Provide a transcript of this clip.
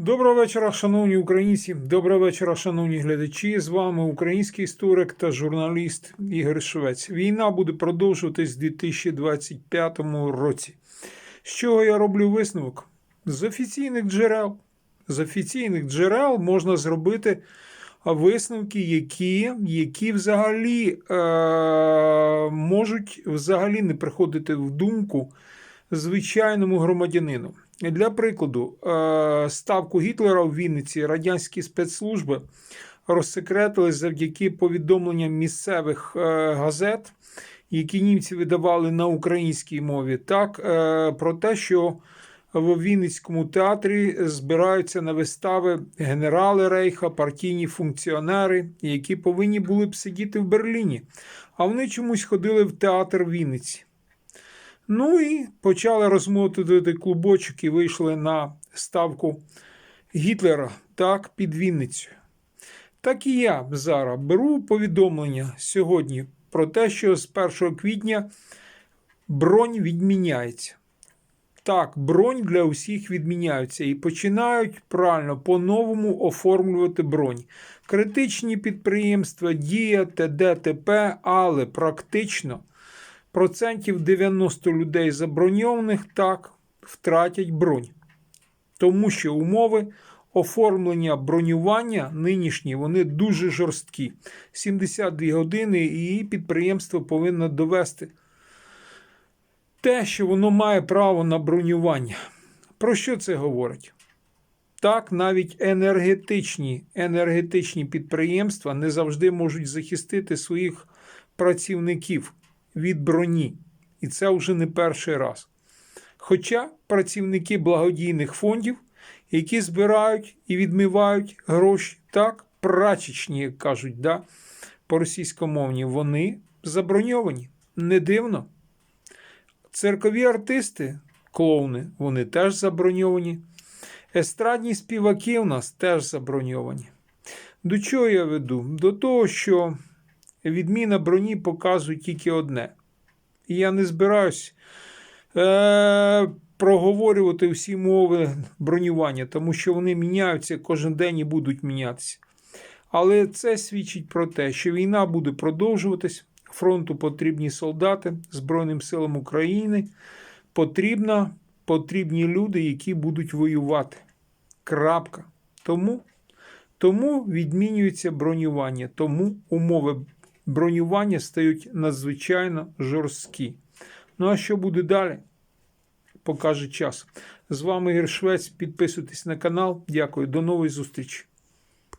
Доброго вечора, шановні українці. Доброго вечора, шановні глядачі. З вами український історик та журналіст Ігор Швець. Війна буде продовжуватись у 2025 році. З чого я роблю висновок? З офіційних джерел. З офіційних джерел можна зробити висновки, які, які взагалі е, можуть взагалі не приходити в думку звичайному громадянину. Для прикладу, е, ставку Гітлера в Вінниці радянські спецслужби розсекретили завдяки повідомленням місцевих е, газет, які німці видавали на українській мові, так е, про те, що в Вінницькому театрі збираються на вистави генерали Рейха, партійні функціонери, які повинні були б сидіти в Берліні, а вони чомусь ходили в театр Вінниці. Ну і почали розмотувати клубочок і вийшли на ставку Гітлера так, під Вінницю. Так і я зараз беру повідомлення сьогодні про те, що з 1 квітня бронь відміняється. Так, бронь для усіх відміняється і починають правильно по-новому оформлювати бронь. Критичні підприємства, Дія, ТД, ТП, але практично процентів 90 людей заброньованих так втратять бронь. Тому що умови оформлення бронювання нинішні вони дуже жорсткі. 72 години, і підприємство повинно довести те, що воно має право на бронювання. Про що це говорить? Так, навіть енергетичні, енергетичні підприємства не завжди можуть захистити своїх працівників від броні. І це вже не перший раз. Хоча працівники благодійних фондів, які збирають і відмивають гроші, так, прачечні, як кажуть, да, по російськомовні, вони заброньовані. Не дивно. Церкові артисти, клоуни, вони теж заброньовані. Естрадні співаки у нас теж заброньовані. До чого я веду? До того, що відміна броні показує тільки одне. І я не збираюсь е- проговорювати всі мови бронювання, тому що вони міняються кожен день і будуть мінятися. Але це свідчить про те, що війна буде продовжуватись, фронту потрібні солдати Збройним силам України. Потрібна, потрібні люди, які будуть воювати. Крапка. Тому, тому відмінюється бронювання, тому умови бронювання стають надзвичайно жорсткі. Ну а що буде далі? Покаже час. З вами Ігор Швець. Підписуйтесь на канал. Дякую. До нової зустрічі.